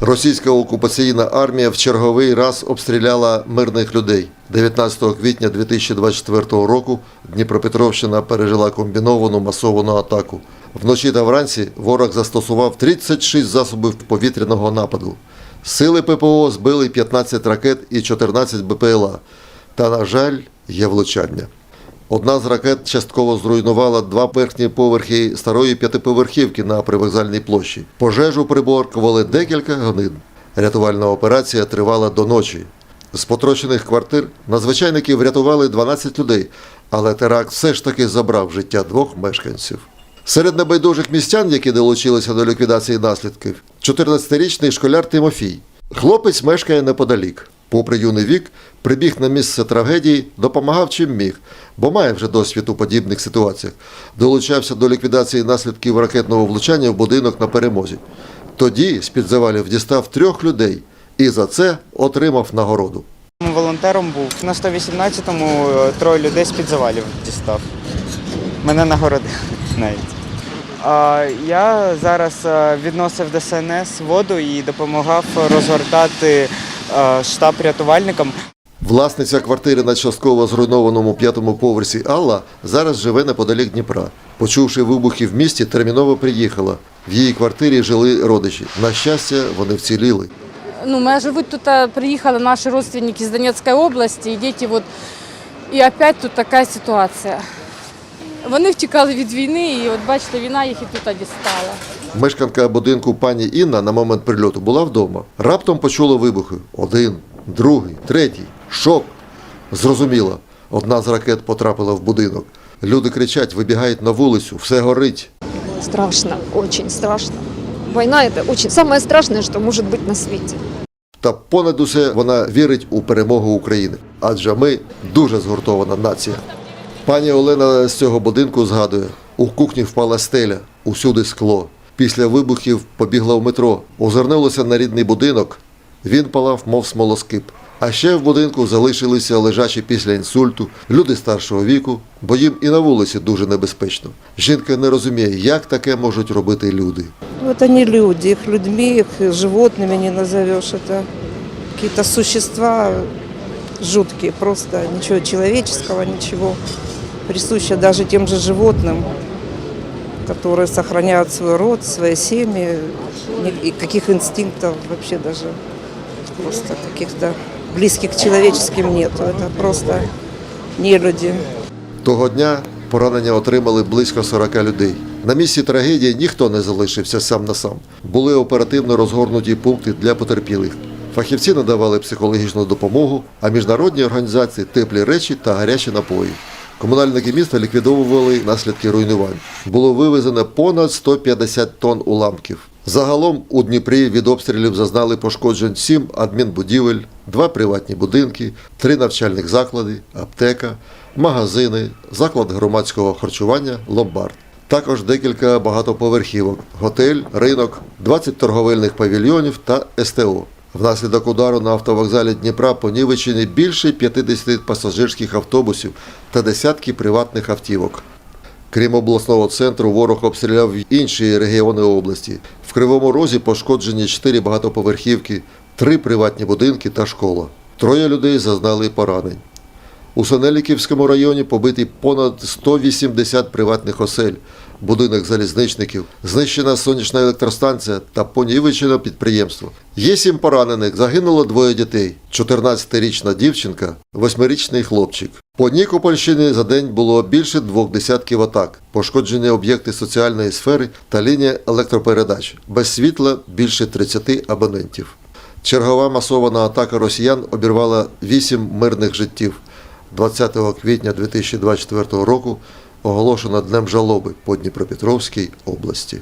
Російська окупаційна армія в черговий раз обстріляла мирних людей. 19 квітня 2024 року Дніпропетровщина пережила комбіновану масовану атаку. Вночі та вранці ворог застосував 36 засобів повітряного нападу. Сили ППО збили 15 ракет і 14 БПЛА. Та, на жаль, є влучання. Одна з ракет частково зруйнувала два верхні поверхи старої п'ятиповерхівки на привокзальній площі. Пожежу приборкували декілька годин. Рятувальна операція тривала до ночі. З потрощених квартир надзвичайники врятували 12 людей, але теракт все ж таки забрав життя двох мешканців. Серед небайдужих містян, які долучилися до ліквідації наслідків, 14-річний школяр Тимофій. Хлопець мешкає неподалік. Попри юний вік, прибіг на місце трагедії, допомагав чим міг, бо має вже досвід у подібних ситуаціях. Долучався до ліквідації наслідків ракетного влучання в будинок на перемозі. Тоді з-під завалів дістав трьох людей і за це отримав нагороду. Волонтером був. На 118-му троє людей з-під завалів дістав. Мене нагородили навіть. Я зараз е, відносив до СНС воду і допомагав розгортати е, штаб рятувальникам. Власниця квартири на частково зруйнованому п'ятому поверсі Алла зараз живе неподалік Дніпра. Почувши вибухи в місті, терміново приїхала. В її квартирі жили родичі. На щастя, вони вціліли. Ну, мы живут тут, а, приехали наши родственники из Донецкой области, и дети вот, и опять тут така ситуація. Вони втікали від війни, і от бачите, війна їх і тут дістала. Мешканка будинку пані Інна на момент прильоту була вдома. Раптом почула вибухи. Один, другий, третій. Шок. Зрозуміла. Одна з ракет потрапила в будинок. Люди кричать, вибігають на вулицю, все горить. Страшно, очень страшно. Война это очень самое страшное, что может быть на свете. Та понад усе вона вірить у перемогу України, адже ми дуже згуртована нація. Пані Олена з цього будинку згадує: у кухні впала стеля, усюди скло Після вибухів побігла в метро, озирнулася на рідний будинок. Він палав, мов смолоскип. А ще в будинку залишилися лежачі після інсульту, люди старшого віку, бо їм і на вулиці дуже небезпечно. Жінка не розуміє, як таке можуть робити люди. Ну, это не люди, их людьми, их животными не назовешь. Это какие-то существа жуткие, просто ничего человеческого, ничего присуще даже тем же животным, которые сохраняют свой род, свои семьи, и каких инстинктов вообще даже просто каких-то близких к человеческим нету. Это просто не люди. Того дня поранення отримали близько 40 людей. На місці трагедії ніхто не залишився сам на сам. Були оперативно розгорнуті пункти для потерпілих. Фахівці надавали психологічну допомогу, а міжнародні організації теплі речі та гарячі напої. Комунальники міста ліквідовували наслідки руйнувань. Було вивезено понад 150 тонн уламків. Загалом у Дніпрі від обстрілів зазнали пошкоджень сім адмінбудівель, два приватні будинки, три навчальних заклади, аптека, магазини, заклад громадського харчування, ломбард. Також декілька багатоповерхівок, готель, ринок, 20 торговельних павільйонів та СТО. Внаслідок удару на автовокзалі Дніпра понівечені більше 50 пасажирських автобусів та десятки приватних автівок. Крім обласного центру, ворог обстріляв інші регіони області. В Кривому Розі пошкоджені чотири багатоповерхівки, три приватні будинки та школа. Троє людей зазнали поранень. У Синеліківському районі побиті понад 180 приватних осель, будинок залізничників, знищена сонячна електростанція та понівечено підприємство. Є сім поранених, загинуло двоє дітей: 14-річна дівчинка, 8-річний хлопчик. По Нікопольщині за день було більше двох десятків атак, пошкоджені об'єкти соціальної сфери та лінія електропередач. Без світла більше 30 абонентів. Чергова масована атака росіян обірвала вісім мирних життів. 20 квітня 2024 року оголошено Днем жалоби по Дніпропетровській області.